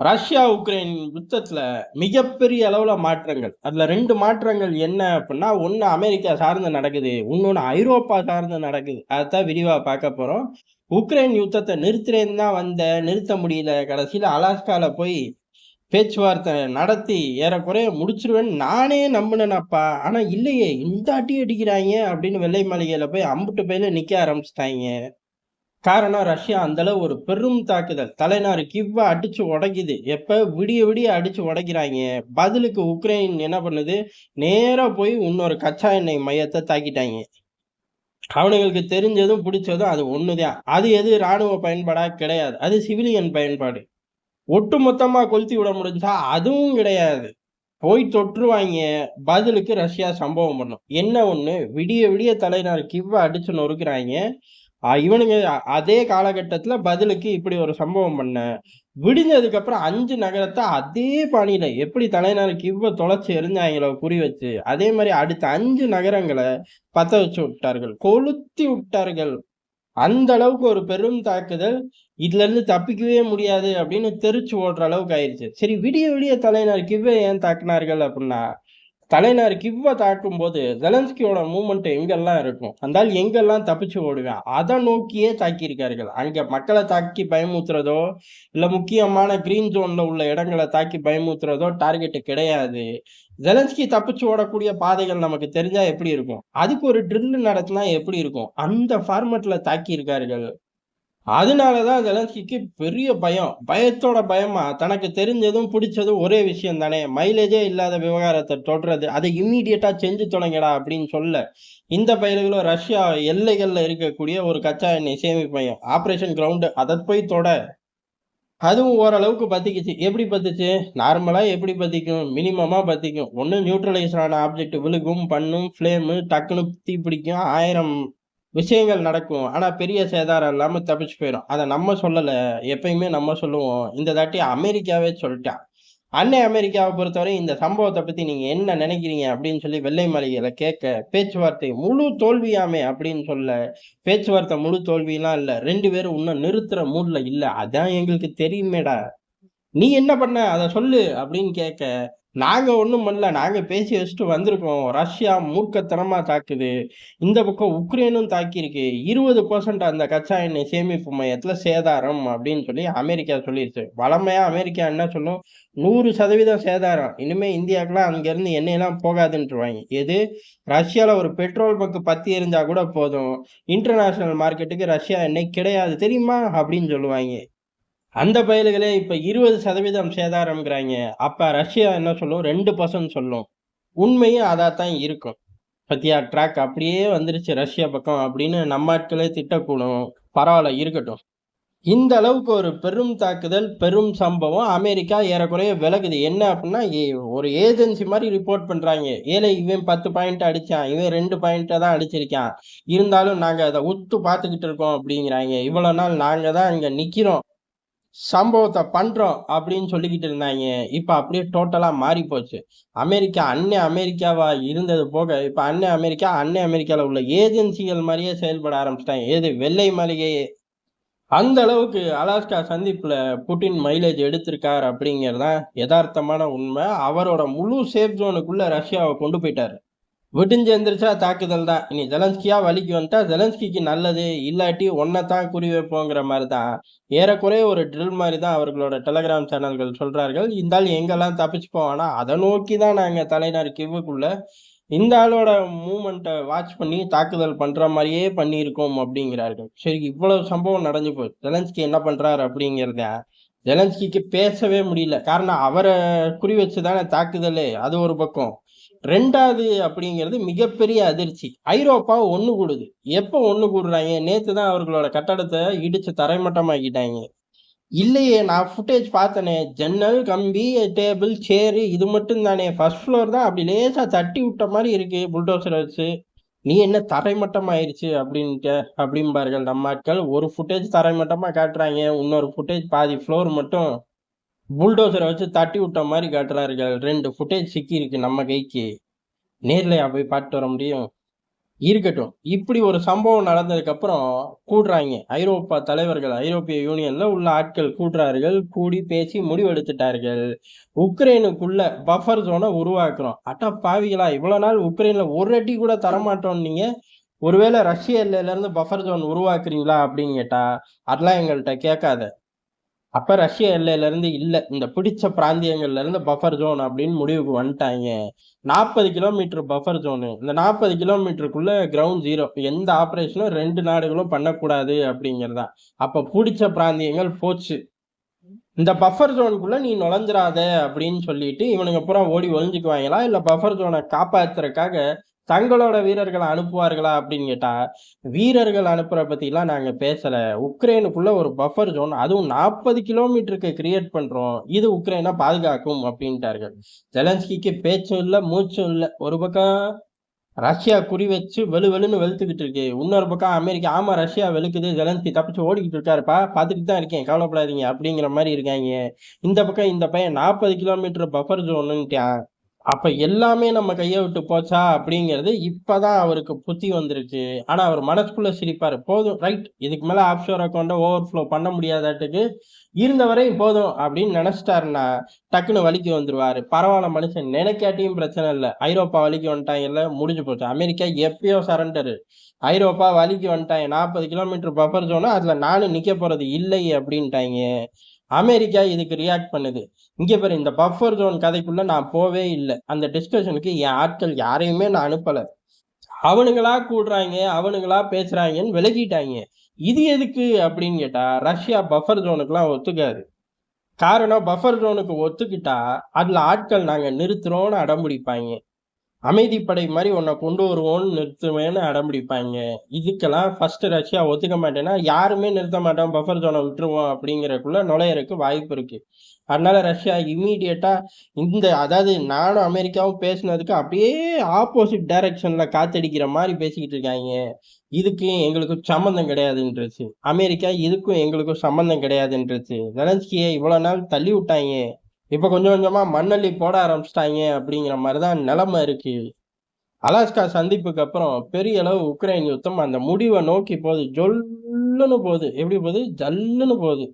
Russia Ukraine யுத்தத்துல மிகப்பெரிய அளவுல மாற்றங்கள். அதுல ரெண்டு மாற்றங்கள் என்ன அப்படின்னா ஒன்னு அமெரிக்கா சார்ந்து நடக்குது இன்னொன்னு ஐரோப்பா சார்ந்து நடக்குது. அதைத்தான் விரிவா பார்க்க போறோம். உக்ரைன் யுத்தத்தை நிறுத்துறேன்னு தான் வந்த நிறுத்த முடியல. கடைசியில அலாஸ்கால போய் பேச்சுவார்த்தை நடத்தி ஏறக்குறைய முடிச்சிருவேன்னு நானே நம்பினேனப்பா. ஆனா இல்லையே இந்த அடி அடிக்கிறாங்க அப்படின்னு வெள்ளை மாளிகையில போய் அம்புட்டு பையில நிக்க ஆரம்பிச்சிட்டாங்க. காரணம் ரஷ்யா அந்த அளவு ஒரு பெரும் தாக்குதல். தலைநாறு கிவ்வா அடிச்சு உடைக்குது. எப்ப விடிய விடிய அடிச்சு உடைக்கிறாங்க. பதிலுக்கு உக்ரைன் என்ன பண்ணுது? நேரா போய் இன்னொரு கச்சா எண்ணெய் மையத்தை தாக்கிட்டாங்க. அவனுங்களுக்கு தெரிஞ்சதும் பிடிச்சதும் அது ஒண்ணுதான். அது எது? ராணுவ பயன்பாடா? கிடையாது. அது சிவிலியன் பயன்பாடு. ஒட்டு மொத்தமா கொளுத்தி விட முடிஞ்சா அதுவும் கிடையாது. போய் தொற்றுவாங்க. பதிலுக்கு ரஷ்யா சம்பவம் பண்ணும். என்ன ஒண்ணு? விடிய விடிய தலைநர் கிவ்வ அடிச்சு நொறுக்குறாங்க. இவனுங்க அதே காலகட்டத்துல பதிலுக்கு இப்படி ஒரு சம்பவம் பண்ண விடிஞ்சதுக்கு அப்புறம் அஞ்சு நகரத்தை அதே பாணியில எப்படி தலைநகருக்கு இவ்வளோ தொலைச்சி எரிஞ்சாங்களோ குறி வச்சு அதே மாதிரி அடுத்த அஞ்சு நகரங்களை பத்த வச்சு விட்டார்கள். கொளுத்தி விட்டார்கள். அந்த அளவுக்கு ஒரு பெரும் தாக்குதல். இதுல இருந்து தப்பிக்கவே முடியாது அப்படின்னு தெரிச்சு ஓடுற அளவுக்கு ஆயிடுச்சு சரி விடிய விடிய தலைநகருக்கு இவ்வளோ ஏன் தாக்குனார்கள் அப்படின்னா தலைநர் கிவ்வ தாக்கும் போது ஜெலன்ஸ்கியோட மூமெண்ட் எங்கெல்லாம் இருக்கும்? அந்த எங்கெல்லாம் தப்பிச்சு ஓடுவேன் அதை நோக்கியே தாக்கியிருக்கார்கள். அங்கே மக்களை தாக்கி பயமுத்துறதோ இல்லை முக்கியமான கிரீன் ஜோனில் உள்ள இடங்களை தாக்கி பயமுத்துறதோ டார்கெட்டு கிடையாது. ஜெலன்ஸ்கி தப்பிச்சு ஓடக்கூடிய பாதைகள் நமக்கு தெரிஞ்சா எப்படி இருக்கும்? அதுக்கு ஒரு ட்ரில் நடத்தினா எப்படி இருக்கும்? அந்த ஃபார்மட்ல தாக்கி இருக்கார்கள் அதனால தான் ஜெலன்ஸ்கிக்கு பெரிய பயம். பயத்தோட பயமா. தனக்கு தெரிஞ்சதும் பிடிச்சதும் ஒரே விஷயம் தானே மைலேஜே இல்லாத விவகாரத்தை தொடர்றது அதை இம்மீடியட்டா செஞ்சு தொடங்கடா அப்படின்னு சொல்ல இந்த பயிர்களும் ரஷ்யா எல்லைகள்ல இருக்கக்கூடிய ஒரு கச்சா எண்ணெய் சேமிப்பு மையம் ஆப்ரேஷன் கிரவுண்டு அதை போய் தொட. அதுவும் ஓரளவுக்கு பத்திக்குச்சு. எப்படி பத்துச்சு? நார்மலா எப்படி பத்திக்கும்? மினிமமா பத்திக்கும். ஒன்று நியூட்ரலைஸ் ஆன ஆப்ஜெக்ட் விழுகும் பண்ணும் ஃப்ளேமு டக்குன்னு தீ பிடிக்கும் ஆயிரம் விஷயங்கள் நடக்கும். ஆனால் பெரிய சேதாரம் இல்லாமல் தப்பிச்சு போயிடும் அதை நம்ம சொல்லலை. எப்பயுமே நம்ம சொல்லுவோம். இந்த தாட்டி அமெரிக்காவே சொல்லிட்டான் அன்னை அமெரிக்காவை பொறுத்தவரை இந்த சம்பவத்தை பற்றி நீங்கள் என்ன நினைக்கிறீங்க அப்படின்னு சொல்லி வெள்ளை மாளிகையில் கேட்க பேச்சுவார்த்தை முழு தோல்வியாமே அப்படின்னு சொல்ல பேச்சுவார்த்தை முழு தோல்வியெல்லாம் இல்லை. ரெண்டு பேரும் இன்னும் நிறுத்துகிற மூடில் இல்லை. அதான் எங்களுக்கு தெரியுமேடா. நீ என்ன பண்ண? அதை சொல்லு அப்படின்னு கேட்க நாங்கள் ஒன்றும் பண்ணல. நாங்கள் பேசி வச்சுட்டு வந்திருக்கோம். ரஷ்யா மூர்க்கத்தனமாக தாக்குது. இந்த பக்கம் உக்ரைனும் தாக்கியிருக்கு. இருபது பர்சன்ட் அந்த கச்சா எண்ணெய் சேமிப்பு மையத்தில் சேதாரம் அப்படின்னு சொல்லி அமெரிக்கா சொல்லிருச்சு. வளமையாக அமெரிக்கா என்ன சொல்லும்? நூறு சதவீதம் சேதாரம். இனிமேல் இந்தியாவுக்குலாம் அங்கேருந்து எண்ணெயெல்லாம் போகாதுன்றுவாங்க. எது? ரஷ்யாவில் ஒரு பெட்ரோல் பங்க் பத்தி எரிஞ்சால் கூட போதும். இன்டர்நேஷ்னல் மார்க்கெட்டுக்கு ரஷ்யா எண்ணெய் கிடையாது. தெரியுமா? அப்படின்னு சொல்லுவாங்க. அந்த பயலுகளே இப்ப இருபது சதவீதம் சேதாரம்ங்கிறாங்க. அப்ப ரஷ்யா என்ன சொல்லும்? ரெண்டு பர்சன்ட் சொல்லும். உண்மையும் அதாத்தான் இருக்கும். பத்தியா ட்ராக் அப்படியே வந்துருச்சு ரஷ்யா பக்கம் அப்படின்னு நம்ம ஆட்களே திட்டக்கூடும். பரவாயில்ல இருக்கட்டும். இந்த அளவுக்கு ஒரு பெரும் தாக்குதல் பெரும் சம்பவம் அமெரிக்கா ஏறக்குறைய விலகுது. என்ன அப்படின்னா ஏ- ஒரு ஏஜென்சி மாதிரி ரிப்போர்ட் பண்றாங்க. ஏழை இவன் பத்து பாயிண்ட் அடிச்சான். இவன் ரெண்டு பாயிண்ட்டை தான் அடிச்சிருக்கான். இருந்தாலும் நாங்க அதை உத்து பார்த்துக்கிட்டு இருக்கோம் அப்படிங்கிறாங்க. இவ்வளவு நாள் நாங்க தான் இங்க நிக்கிறோம். சம்பவத்தை பண்றோம் அப்படின்னு சொல்லிக்கிட்டு இருந்தாங்க. இப்ப அப்படியே டோட்டலா மாறி போச்சு. அமெரிக்கா அன்னை அமெரிக்காவா இருந்தது போக இப்ப அன்னை அமெரிக்கா அன்னை அமெரிக்கால உள்ள ஏஜென்சிகள் மாதிரியே செயல்பட ஆரம்பிச்சிட்டாங்க. ஏது? வெள்ளை மாளிகையே. அந்த அளவுக்கு அலாஸ்கா சந்திப்புல புட்டின் மைலேஜ் எடுத்திருக்கார் அப்படிங்கிறதான் யதார்த்தமான உண்மை. அவரோட முழு சேஃப் ஜோனுக்குள்ள ரஷ்யாவை கொண்டு போயிட்டாரு. விடிஞ்சு எந்திரிச்சா தாக்குதல் தான். இனி ஜெலன்ஸ்கியா வலிக்கு வந்துட்டா ஜெலன்ஸ்கிக்கு நல்லது. இல்லாட்டி ஒன்னைத்தான் குறி வைப்போங்கிற மாதிரி தான் ஏறக்குறைய ஒரு ட்ரில் மாதிரி தான் அவர்களோட டெலகிராம் சேனல்கள் சொல்றார்கள். இந்த ஆள் எங்கெல்லாம் தப்பிச்சு போவானா அதை நோக்கி தான் நாங்கள் தலைநர் கிவுக்குள்ள இந்த ஆளோட மூமெண்ட்டை வாட்ச் பண்ணி தாக்குதல் பண்ற மாதிரியே பண்ணியிருக்கோம் அப்படிங்கிறார்கள். சரி இவ்வளவு சம்பவம் நடந்து போய் ஜெலன்ஸ்கி என்ன பண்றாரு அப்படிங்கிறத ஜெலன்ஸ்கிக்கு பேசவே முடியல. காரணம் அவரை குறி வச்சு தானே தாக்குதலே. அது ஒரு பக்கம். ரெண்டாவது அப்படிங்கிறது மிகப்பெரிய அதிர்ச்சி. ஐரோப்பா ஒன்று கூடுது. எப்போ ஒன்று கூடுறாங்க? நேற்று தான் அவர்களோட கட்டடத்தை இடிச்சு தரைமட்டமாக்கிட்டாங்க. இல்லையே நான் ஃபுட்டேஜ் பார்த்தனே. ஜன்னல் கம்பி டேபிள் சேரு இது மட்டும் தானே ஃபர்ஸ்ட் ஃப்ளோர் தான் அப்படி லேசாக தட்டி விட்ட மாதிரி இருக்கு புல்டோசர் வச்சு. நீ என்ன தரைமட்டம் ஆயிருச்சு அப்படின்ட்டு அப்படிம்பார்கள். நம்ம ஆட்கள் ஒரு ஃபுட்டேஜ் தரைமட்டமாக காட்டுறாங்க. இன்னொரு ஃபுட்டேஜ் பாதி ஃப்ளோர் மட்டும் புல்டோசரை வச்சு தட்டி விட்ட மாதிரி காட்டுறார்கள் ரெண்டு ஃபுட்டேஜ் சிக்கி இருக்கு நம்ம கைக்கு நேர்லயா போய் பார்த்துட்டு வர முடியும் இருக்கட்டும். இப்படி ஒரு சம்பவம் நடந்ததுக்கப்புறம் கூடுறாங்க ஐரோப்பா தலைவர்கள், ஐரோப்பிய யூனியன்ல உள்ள ஆட்கள் கூடுறார்கள். கூடி பேசி முடிவெடுத்துட்டார்கள். உக்ரைனுக்குள்ள பஃபர் ஜோனை உருவாக்குறோம். அட்டா பாவிகளா! இவ்வளோ நாள் உக்ரைன்ல ஒரு அடி கூட தரமாட்டோம்னீங்க. ஒருவேளை ரஷ்ய எல்லையிலருந்து பஃபர் ஜோன் உருவாக்குறீங்களா? அப்படின்னு கேட்டா, அதெல்லாம் எங்கள்கிட்ட கேட்காத. அப்ப ரஷ்ய எல்லையிலருந்து இல்ல. இந்த பிடிச்ச பிராந்தியங்கள்ல இருந்து பஃபர் ஜோன் அப்படின்னு முடிவுக்கு வந்துட்டாங்க நாற்பது கிலோமீட்டர் பஃபர் ஜோனு. இந்த 40 கிலோமீட்டருக்குள்ள கிரவுண்ட் ஜீரோ. எந்த ஆப்ரேஷனும் ரெண்டு நாடுகளும் பண்ணக்கூடாது அப்படிங்கிறதுதான். அப்ப பிடிச்ச பிராந்தியங்கள் போச்சு. இந்த பஃபர் ஜோனுக்குள்ள நீ நுழைஞ்சிடாத அப்படின்னு சொல்லிட்டு இவனுங்க பூரா ஓடி ஒழிஞ்சுக்குவாங்களா இல்ல பஃபர் ஜோனை காப்பாத்துறதுக்காக தங்களோட வீரர்களை அனுப்புவார்களா? அப்படின்னு கேட்டா, வீரர்கள் அனுப்புற பத்திலாம் நாங்க பேசல. உக்ரைனுக்குள்ள ஒரு பஃபர் ஜோன் அதுவும் 40 கிலோமீட்டருக்கு கிரியேட் பண்றோம். இது உக்ரைன பாதுகாக்கும் அப்படின்ட்டார்கள். ஜெலன்ஸ்கிக்கு பேச்சும் இல்லை மூச்சும் இல்லை ஒரு பக்கம் ரஷ்யா குறி வச்சு வெளு வெளுன்னு வெளுத்துக்கிட்டு இருக்கு. இன்னொரு பக்கம் அமெரிக்கா, ஆமா ரஷ்யா வெளுக்குது. ஜெலன்ஸ்கி தப்பிச்சு ஓடிக்கிட்டு இருக்காருப்பா. பார்த்துக்கிட்டு தான் இருக்கேன். கவலைப்படாதீங்க அப்படிங்கிற மாதிரி இருக்காங்க இந்த பக்கம் இந்த பையன் 40 கிலோமீட்டர் பஃபர் ஜோனுன்ட்டான். அப்ப எல்லாமே நம்ம கையை விட்டு போச்சா? அப்படிங்கிறது இப்பதான் அவருக்கு புத்தி வந்திருக்கு. ஆனா அவர் மனசுக்குள்ள சிரிப்பாரு. போதும் ரைட். இதுக்கு மேல ஆஃப்ஷோர் ஓவர் ஓவர்ஃப்ளோ பண்ண முடியாதாட்டுக்கு, இருந்த வரை போதும் அப்படின்னு நினைச்சிட்டாருன்னா டக்குனு வலிக்கு வந்துருவாரு. பரவாயில்ல மனுஷன் நினைக்காட்டியும் பிரச்சனை இல்லை ஐரோப்பா வழிக்கு வந்துட்டாங்கல்ல, முடிஞ்சு போச்சு. அமெரிக்கா எப்பயோ சரண்டரு. ஐரோப்பா வலிக்கு வந்துட்டாங்க நாற்பது கிலோமீட்டர் பஃபர் ஜோனா அதுல நானும் நிக்க போறது இல்லை அப்படின்ட்டாய்ங்க. அமெரிக்கா இதுக்கு ரியாக்ட் பண்ணுது. இங்க பாரு இந்த பஃபர் ஜோன் கதைக்குள்ள நான் போவே இல்லை அந்த டிஸ்கஷனுக்கு என் ஆட்கள் யாரையுமே நான் அனுப்பல. அவனுங்களா கூடுறாங்க அவனுங்களா பேசுகிறாங்கன்னு விலகிட்டாங்க இது எதுக்கு அப்படின்னு கேட்டா, ரஷ்யா பஃபர் ஜோனுக்குலாம் ஒத்துக்காது. காரணம் பஃபர் ஜோனுக்கு ஒத்துக்கிட்டா, அதுல ஆட்கள் நாங்க நிறுத்துறோம்னு அடம்பிடிப்பாங்க அமைதிப்படை மாதிரி உன்னை கொண்டு வருவோம்னு நிறுத்துவேன்னு அடம்பிடிப்பாய்ங்க. இதுக்கெல்லாம் ஃபர்ஸ்ட் ரஷ்யா ஒத்துக்க மாட்டேன்னா, யாருமே நிறுத்த மாட்டோம். பஃபர் ஜோனை விட்டுருவோம் அப்படிங்கிறக்குள்ள நுழையறக்கு வாய்ப்பு இருக்கு. அதனால ரஷ்யா இம்மீடியட்டா இந்த அதாவது நானும் அமெரிக்காவும் பேசினதுக்கு அப்படியே ஆப்போசிட் டைரக்ஷன்ல காத்தடிக்கிற மாதிரி பேசிக்கிட்டு இருக்காங்க இதுக்கும் எங்களுக்கும் சம்மந்தம் கிடையாதுன்றுச்சு. அமெரிக்கா இதுக்கும் எங்களுக்கும் சம்மந்தம் கிடையாதுன்றுச்சு. ஜெலன்ஸ்கிய இவ்வளோ நாள் தள்ளி விட்டாங்க இப்போ கொஞ்சம் கொஞ்சமாக மண்ணள்ளி போட ஆரம்பிச்சிட்டாங்க அப்படிங்கிற மாதிரி தான் நிலமை இருக்கு. அலாஸ்கா சந்திப்புக்கு அப்புறம் பெரிய அளவு உக்ரைன் யுத்தம் அந்த முடிவை நோக்கி போகுது. ஜொல்லுன்னு போகுது. எப்படி போகுது? ஜல்லுன்னு போகுது.